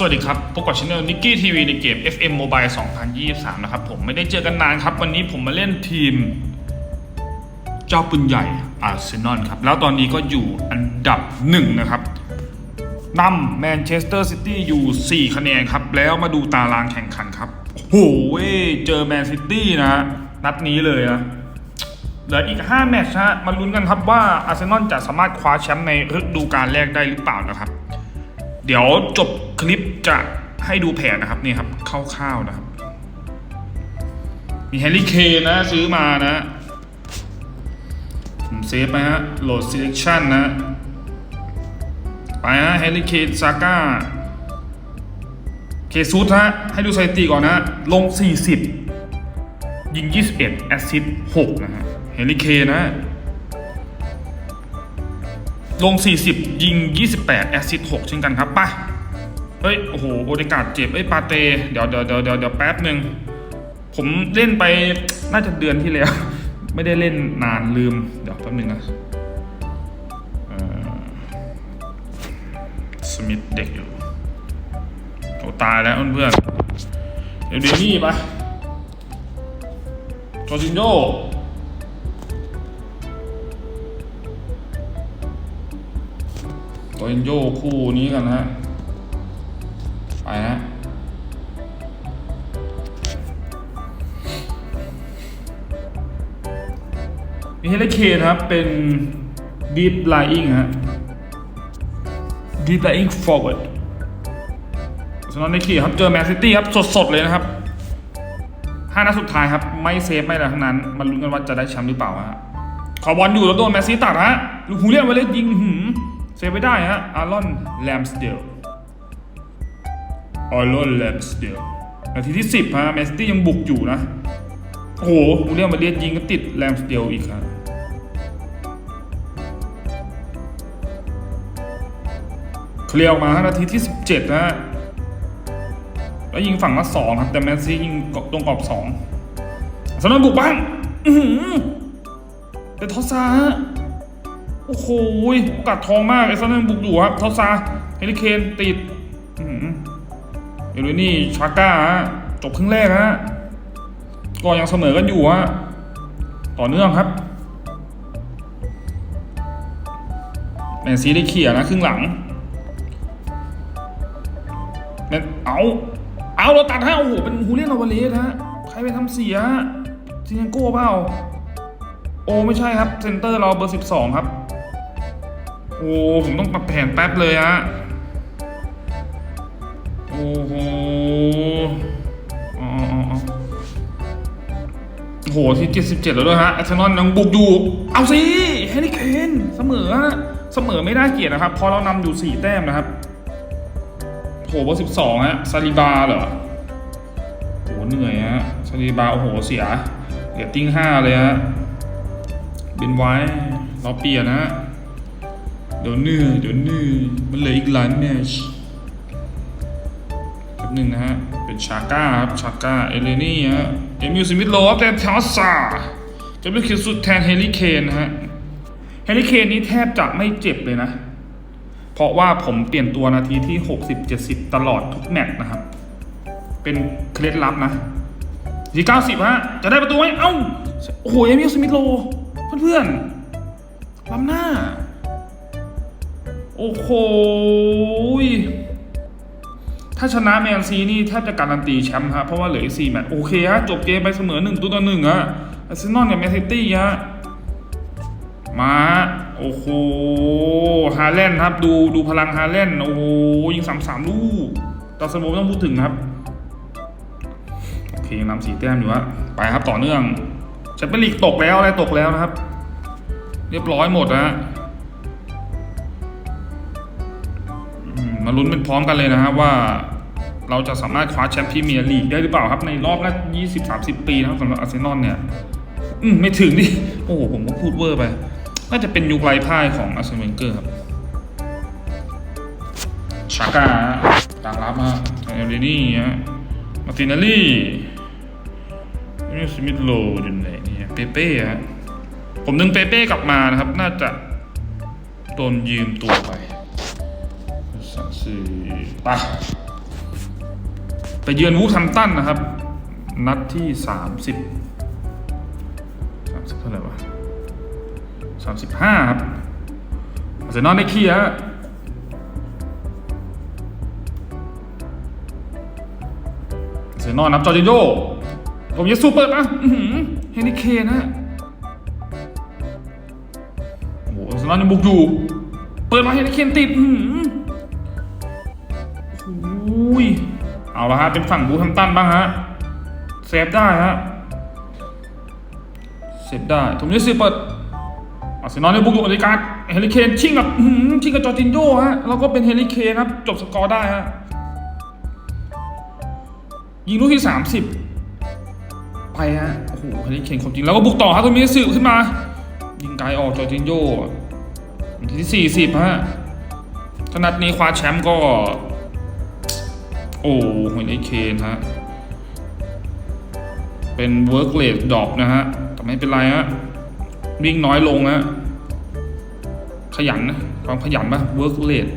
สวัสดีครับ พบกับช anel นิกกี้ทีวีในเกม FM Mobile 2023 นะครับ ผมไม่ได้เจอกันนานครับ วันนี้ผมมาเล่นทีม เจ้าปืนใหญ่อาร์เซนอลครับ แล้วตอนนี้ก็อยู่อันดับหนึ่งนะครับนำแมนเชสเตอร์ซิตี้อยู่ 4 คะแนนครับ แล้วมาดูตารางแข่งขันครับโหเว้เจอแมนซิตี้นะฮะนัดนี้เลยนะเหลืออีก 5 แมตช์ฮะมาลุ้นกันครับว่าอาร์เซนอลจะสามารถคว้าแชมป์ในฤดูกาลแรกได้หรือเปล่านะครับ เดี๋ยวจบคลิปจะให้ดูแผนนะครับนี่ครับคร่าวๆนะครับ มีแฮร์รี่เคนนะซื้อมานะผมเซฟไปฮะโหลด selection นะ ไปฮะแฮร์รี่เคนซาก้าเคซูสฮะให้ดูสถิติก่อนนะ ลง 40 ยิง 21 แอสซิสต์6นะฮะเฮลิเคนนะ ลง 40 ยิง 28 แอสซิสต์6เช่นกันครับไปเฮ้ย โอ้โห โอเดกาดเจ็บ เอ้ย ปาเตเดี๋ยวเดี๋ยวเดี๋ยวเดี๋ยวเดี๋ยวแป๊บหนึ่ง ผมเล่นไปน่าจะเดือนที่แล้ว ไม่ได้เล่นนานลืม เดี๋ยวแป๊บหนึ่งนะสมิธเด็กอยู่โอ้ตายแล้วเพื่อนๆเดี๋ยวดีนี่ปะจอร์จินโย จอร์จินโยคู่นี้กันนะฮะ ไปนะมีเฮเลเคนครับ เป็น deep lying ฮะ deep lying forward สำหรับในเขตครับ เจอแมนซิตี้ครับ สดๆ เลยนะครับห้านัดสุดท้ายครับ ไม่เซฟ ไม่อะไรทั้งนั้นมาลุ้นกันว่าจะได้แชมป์หรือเปล่าฮะขอบอลอยู่แล้วโดนแมสซี่ตัดฮะลูกฮูเลียนไว้เลสยิงหืม เซฟไม่ได้ฮะอารอนแลมสเดลอารอนแลมสเดลนาทีที่สิบฮะแมสซี่ยังบุกอยู่นะ โอ้โหฮูเลียนไวเลสยิงก็ติดแลมสเดลอีกครับเคลียร์ออกมาฮะนาทีที่สิบเจ็ดนะฮะแล้วยิงฝั่งละสองครับแต่แมนซียิงตรงกรอบสองสนามบุกบ้างอือหือเป็นทอสซาฮะ โอ้โหโอกาสทองมากไอ้สนามบุกอยู่ครับเทอสซาเฮลิเคนติดอือหือเดี๋ยวนี่ชาก้าฮะจบครึ่งแรกฮะก็ยังเสมอกันอยู่ฮะต่อเนื่องครับแมนซีได้เขี่ยนะครึ่งหลังแมนเอาเอาเราตัดฮะโอ้โหเป็นฮูเลียนอวาเลสฮะใครไปทำเสียซินโก้เปล่าโอ้ไม่ใช่ครับ เซนเตอร์เราเบอร์สิบสองครับ โอ้ผมต้องปรับแผนแป๊บเลยฮะโอ้โหอ๋ออ๋อโอ้โหที่เจ็ดสิบเจ็ดแล้วด้วยฮะอาร์เซนอลยังบุกอยู่ เอาสิแฮร์รี่เคนเสมอเสมอไม่ได้เกียรตินะครับพราะเรานำอยู่สี่แต้มนะครับโหเบอร์สิบสองฮะซาลิบาเหรอโหเหนื่อยฮะซาลิบาโอ้โหเสียเหลือติ้งห้าเลยฮะเบนไว้เราเปลี่ยนนะฮะ เดี๋ยวเนื่อเดี๋ยวเนื่อมันเหลืออีกหลายแมชแป๊บหนึ่งนะฮะ เป็นชาก้าครับ ชาก้า เอเลนี่ฮะ เอมิลสมิธโลฟแทนทอสซาจะเป็นคิดสุดแทนเฮลิเคนฮะ เฮลิเคนนี้แทบจะไม่เจ็บเลยนะ เพราะว่าผมเปลี่ยนตัวนาทีที่ 60 70 ตลอดทุกแมตช์นะครับ เป็นเคล็ดลับนะที90ฮะ จะได้ประตูไหมเอ้า โอ้โห เอมิลสมิธโล เพื่อนๆล้ำหน้า โอ้โห ถ้าชนะแมนซีนี่แทบจะการันตีแชมป์ฮะ เพราะว่าเหลืออีก4แมตช์โอเคฮะ จบเกมไปเสมอ1ตัวต่อหนึ่งฮะอาร์เซนอลกับแมนซิตี้ฮะ มา โอ้โห ฮาแลนด์ครับ ดูดูพลังฮาแลนด์ โอ้โห ยิงสามสามลูกตอนสมมต้องพูดถึงครับ โอเคยังนำสีแต้มอยู่ฮะ ไปครับต่อเนื่องแชมเปี้ยนลีกตกแล้วอะไรตกแล้วนะครับ เรียบร้อยหมดนะ มาลุ้นเป็นพร้อมกันเลยนะครับว่าเราจะสามารถคว้าแชมป์พรีเมียร์ลีกได้หรือเปล่าครับ ในรอบละยี่สิบสามสิบปีนะครับสำหรับอาร์เซนอลเนี่ย อืม ไม่ถึงดิ โอ้โห ผมก็พูดเวอร์ไป น่าจะเป็นยุคไร้พ่ายของอาร์เซนเวนเกอร์ครับชาก้าต่างรับมาทางเอลนี่ฮะมาตินาลี่นี่สมิธโลอยู่ไหนเนี่ยเปเป้ฮะผมนึงเปเป้กลับมานะครับ น่าจะโดนยืมตัวไป สี่ไปไปเยือนวูฟแฮมตันนะครับ นัดที่สามสิบสามสิบเท่าไหร่วะสามสิบห้าครับอาร์เซนอลได้เคลียร์อาร์เซนอลนับจอร์จิโยผมเยซูเปิดนะเฮนิเคนนะโอ้โหอาร์เซนอลยังบุกอยู่ เปิดมาเฮนิเคนติดอื เอาละฮะเป็นฝั่งบูแฮมตันบ้างฮะเซฟได้ฮะเซฟได้ผมจะซื้อเปิดอาร์เซนอลในบุกอยู่บริการเฮนริเคนชิงกับชิงกับจอร์จินโญ่ฮะแล้วก็เป็นเฮนริเคนครับจบสกอร์ได้ฮะยิงลูกที่ 30 ไปฮะโอ้โหเฮนริเคนของจริงแล้วก็บุกต่อครับตรงนี้สืบขึ้นมา ยิงไกลออกจอร์จินโญ่นาทีที่ 40ฮะขนาดนี้คว้าแชมป์ก็ โอ้โหเฮนริเคนฮะ เป็น work rate drop นะฮะ แต่ไม่เป็นไรฮะ วิ่งน้อยลงฮะ ขยันนะ ความขยันปะ work rate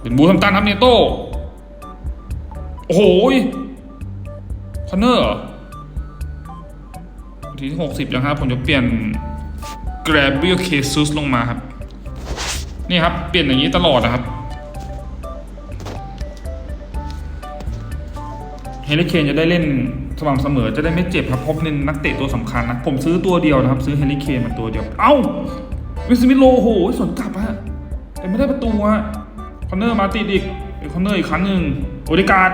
เป็นบูทำตันครับเนโต้ โอ้โหคอนเนอร์ทีที่หกสิบยังครับ ผมจะเปลี่ยน g r a b r i e l Jesus ลงมาครับ นี่ครับ เปลี่ยนอย่างนี้ตลอดนะครับ เฮลิเคนจะได้เล่นสม่ำเสมอจะได้ไม่เจ็บครับเพราะเป็นนักเตะตัวสำคัญนะ ผมซื้อตัวเดียวนะครับ ซื้อเฮลิเคนมาตัวเดียว เอ้าวิสมิโลโอ้โหสวนกลับฮะแต่ไม่ได้ประตูฮะคอนเนอร์มาติดอีกเอ้ยคอนเนอร์อีกครั้งหนึ่งโอเดการ์ด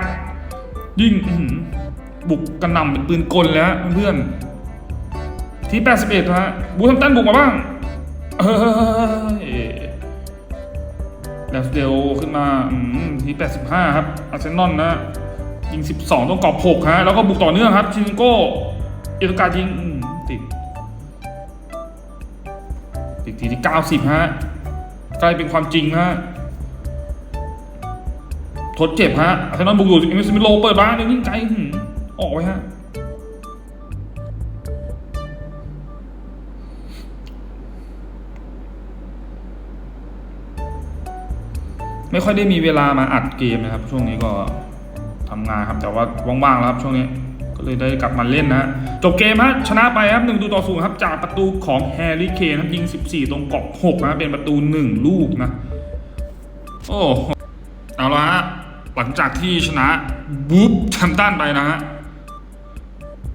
ยิงบุกกระหน่ำเป็นปืนกลแล้วเพื่อนที่ 81ฮะบูทัมตันบุกมาบ้างเฮ้ยแลฟเดลขึ้นมาที่ 85 ครับอาร์เซนอลนะ ยิง 12 ต้องกรอบ6ฮะแล้วก็บุกต่อเนื่องครับชิงโก้เอตกายิงติดติดทีที่ 90 ฮะ ใกล้เป็นความจริงฮะทดเจ็บฮะอาร์เซนอลบุกอยู่เอมิสมิโลเปิดบ้านยิงไกลหืมออกไว้ฮะไม่ค่อยได้มีเวลามาอัดเกมนะครับ ช่วงนี้ก็ ทำงานครับ แต่ว่าว่างๆแล้วครับช่วงนี้ก็เลยได้กลับมาเล่นนะ จบเกมฮะชนะไปครับหนึ่งตูต่อศูนย์ครับจากประตูของแฮร์รี่เคนครับยิง 14 ตรงกรอบ6นะเป็นประตู 1 ลูกนะ โอ้เอาละฮะหลังจากที่ชนะบู๊บแชมป์ตันไปนะฮะ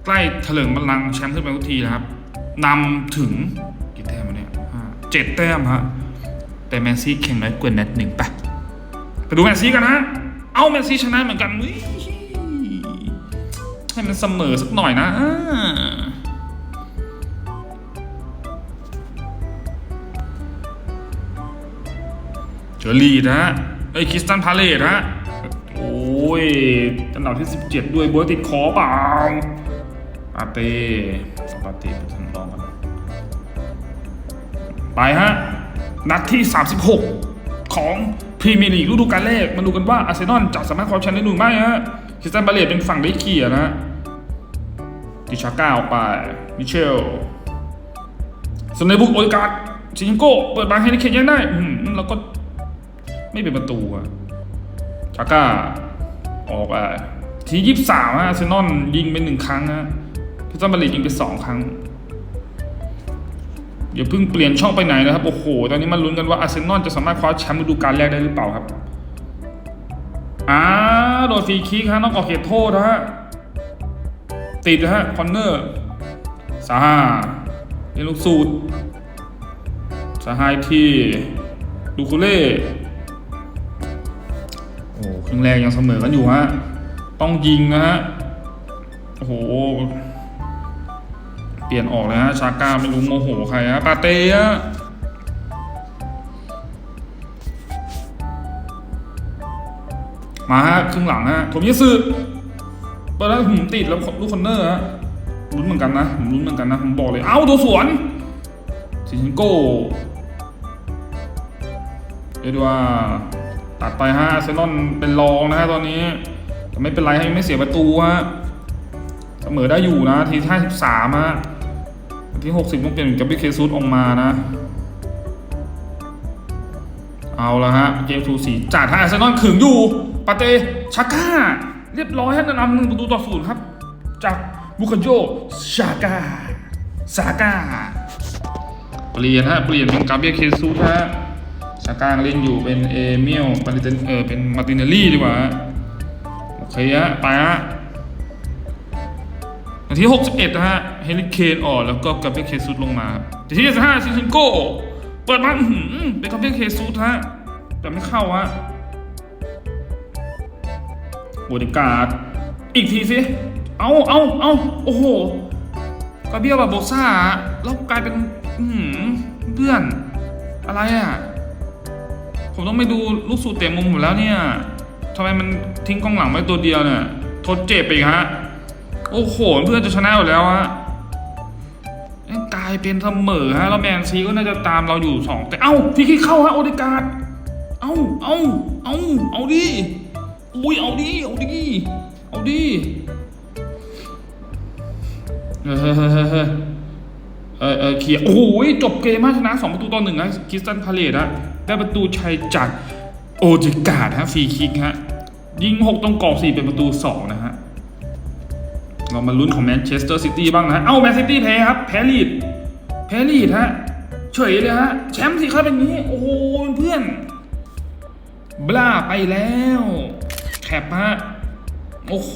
ใกล้เถลิงบัลลังก์แชมป์ขึ้นไปทุกทีนะครับนำถึงกี่แต้มวะเนี่ยห้เจ็ดแต้มฮะแต่แมนซี่แข่งน้อยกว่านัดหนึ่งไปไปดูแมนซี่กันนะ เอาแมนซีชนะเหมือนกันอุ๊ยให้มันเสมอสักหน่อยนะเจอลีดนะฮะไอ้คริสตันพาเลตนะฮะโอ้ยอันดับที่ 17 ด้วยบัวติดคอเปล่าปาเต้เอาปาเต้ไปทำรองกันไปฮะ นัดที่ 36 ของ พรีเมียร์ลีกฤดูกาลแรกมาดูกันว่าอาร์เซนอลจะสามารถคว้าแชมป์ได้หรือไม่ฮะคริสตันบาเลตเป็นฝั่งได้เขี่ยร์นะฮะดิชาก้าออกไปมิเชลสเนบุกโอลิการ์ดชิงโก้เปิดบางให้ในเขตยังได้อืมแล้วก็ไม่เป็นประตูอะชาก้าออกไปทียี่สิบสามอาร์เซนอลยิงไปหนึ่งครั้งฮะคริสตันบาเลตยิงไปสองครั้ง อย่าเพิ่งเปลี่ยนช่องไปไหนนะครับ โอ้โห ตอนนี้มาลุ้นกันว่าอาร์เซนอลจะสามารถคว้าแชมป์ฤดูกาลแรกได้หรือเปล่าครับอ้าโดนฟรีคิกฮะนอกกอบเขตโทษนะฮะติดนะฮะคอนเนอร์ซาฮาเล่นลูกสูตรซาฮายที่ดูคูเล่โอ้ครึ่งแรกยังเสมอกันอยู่ฮะต้องยิงนะฮะโอ้โห เปลี่ยนออกเลยฮะชาก้าไม่รู้โมโหใครฮะปาเต้อะมาฮะครึ่งหลังฮะผมยิสึเปิดแล้วผมติดแล้วลูกคอนเนอร์ฮะลุ้นเหมือนกันนะผมลุ้นเหมือนกันนะผมบอกเลย เอ้าตัวสวนซิชินโก้เรียกว่าตัดไปฮะเซนอลเป็นรองนะฮะตอนนี้แต่ไม่เป็นไรให้ไม่เสียประตูฮะเสมอได้อยู่นะทีที่สิบสามฮะ ที่หกสิบต้องเปลี่ยนกับบิเคซูดออกมานะ เอาละฮะ เกมสูสีจัดฮะอาร์เซนอลขึงอยู่ปาเตชาก้า เรียบร้อยฮะนำหนึ่งประตูต่อศูนย์ครับ จากบุคโยชาก้าซาก้าเปลี่ยนฮะ เปลี่ยนเป็นกาเบียเคซูฮะชาก้าเล่นอยู่เป็นเอเมียลปาริเตนเออเป็นมาร์ตินเนลลี่ดีกว่าโอเคฮะไปฮะ นาที 61 นะฮะ เฮลิเคนออกแล้วก็กาเบรียลเคซุสลงมาครันาที75ซิซินโก้ เปิดมาเป็นกาเบรียลเคซุสฮะ แต่ไม่เข้าฮะโบดิการ์ดอีกทีสิ เอาเอาเอาโอ้โหกาเบรียลบาโบซ่าแล้วกลายเป็นอืเพื่อน อะไรอะ ผมต้องไปดูลูกสูตรเตะมุมหมดแล้วเนี่ยทำไมมันทิ้งกองหลังไว้ตัวเดียวเนี่ย ทดเจ็บไปอีกฮะ โอ้โห เพื่อนจะชนะอยู่แล้วฮะกลายเป็นเสมอฮะแล้วแมนซีก็น่าจะตามเราอยู่สองแต่เอ้าพี่คิดเข้าฮะโอเดการ์ดเอ้าเอ้าเอ้าเอาดิอุ้ยเอาดิเอาดิเอาดิเออเออเออเออเออเคียโอ้โหจบเกมมาชนะสองประตูต่อหนึ่งนะคิสตันพาเลตฮะได้ประตูชัยจากโอเดการ์ดฮะฟรีคิกฮะยิงหกตรงกรอบสี่เป็นประตูสองนะฮะ เรามาลุ้นของแมนเชสเตอร์ซิตี้บ้างนะ เอ้าแมนซิตี้แพ้ครับ แพ้ลีดแพ้ลีดฮะ เฉยเลยฮะ แชมป์สิครับเป็นนี้ โอ้โหเพื่อน บล้าไปแล้วแคปฮะ โอ้โห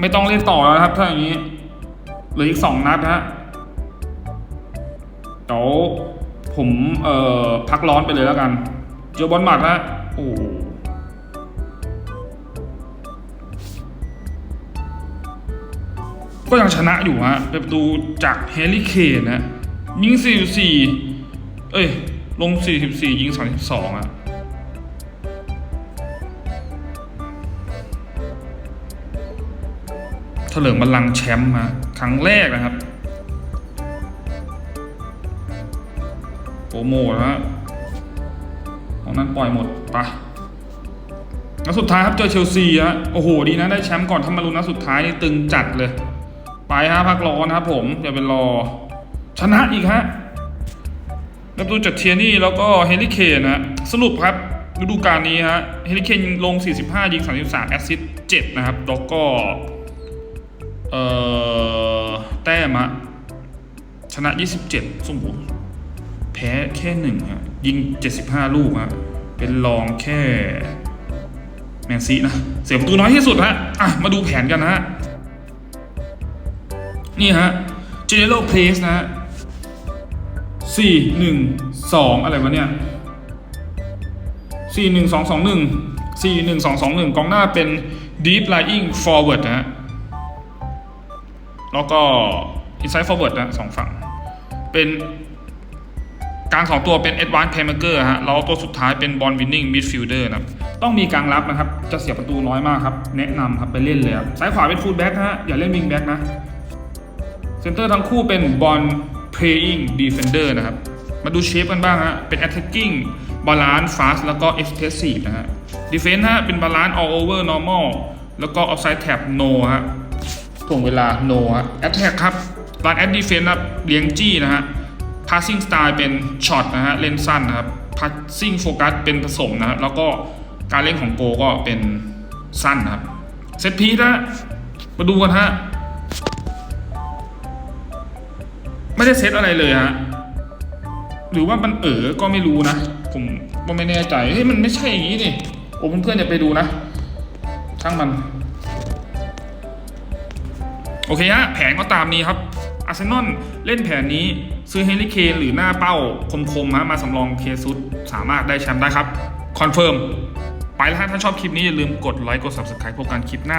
ไม่ต้องเล่นต่อแล้วครับ ถ้าอย่างนี้เหลืออีกสองนัดฮะเดี๋ยวผมเอ่อพักร้อนไปเลยแล้วกัน เจอบอลหมัดฮะ โอ้ ก็ยังชนะอยู่ฮะเป็นประตูจากเฮลิเคนนะยิง 44 เอ้ย ลง 44 ยิง 32 อะ เถลิงบัลลังก์แชมป์มา ครั้งแรกนะครับ โปรโมทนะฮะของนั้นปล่อยหมดปะแล้วสุดท้ายครับเจอเชลซีฮะ โอ้โห ดีนะ ได้แชมป์ก่อนถ้ามาลุ้นนัดสุดท้ายนี่ตึงจัดเลย ไปฮะพักรอนะครับผมอย่าเป็นรอ ชนะอีกฮะประตูจากเทียนี่แล้วก็เฮลิเคนนะสรุปครับฤดูกาลนี้ฮะเฮลิเคนลง 45 ยิง 33 แอสซิสต์7นะครับแล้วก็เอ่อแต้มฮะชนะ 27สมบูรณ์แพ้แค่หนึ่งฮะยิง 75 ลูกฮะเป็นรองแค่ แมนซีนะ เสียประตูน้อยที่สุดฮะอะมาดูแผนกันนะฮะ นี่ฮะ general place นะฮะสี่หนึ่งสองอะไรวะเนี่ยสี่หนึ่งสองสองหนึ่งสี่หนึ่งสองสองหนึ่งกองหน้าเป็น deep lying forward นะฮะ แล้วก็ inside forward นะสองฝั่ง เป็นกลางสองตัวเป็น advanced playmaker ฮะ แล้วตัวสุดท้ายเป็น ball winning midfielder นะต้องมีกลางรับนะครับ จะเสียประตูน้อยมากครับ แนะนำครับไปเล่นเลยครับซ้ายขวาเป็น full back ฮะ อย่าเล่น wing back นะ เซนเตอร์ทั้งคู่เป็นบอล playing defender นะครับ มาดูเชฟกันบ้างฮะ เป็น attacking balance fast แล้วก็ expressive นะฮะ defense ฮะ เป็น balance all over normal แล้วก็ offside tap no ฮะถ่วงเวลา no ฮะ attack ครับ run at defense ครับเลี้ยงจี้นะฮะ passing style เป็น shot นะฮะ เล่นสั้นนะครับ passing focus เป็นผสมนะฮะแล้วก็การเล่นของโกก็เป็นสั้นนะครับ เซตพีซฮะมาดูกันฮะ ไม่ได้เซตอะไรเลยฮะ หรือว่ามันเออก็ไม่รู้นะ ผมก็ไม่แน่ใจเฮ้ยมันไม่ใช่อย่างนี้นี่โอ้เพื่อนๆอย่าไปดูนะช่างมัน โอเคฮะแผนก็ตามนี้ครับอาร์เซนอลเล่นแผนนี้ซื้อเฮลิเคนหรือหน้าเป้าคมๆฮะมาสำรองเคซุสสามารถได้แชมป์ได้ครับ คอนเฟิร์ม ไปแล้วฮะถ้าชอบคลิปนี้อย่าลืมกดไลค์กด subscribe พบกันคลิปหน้า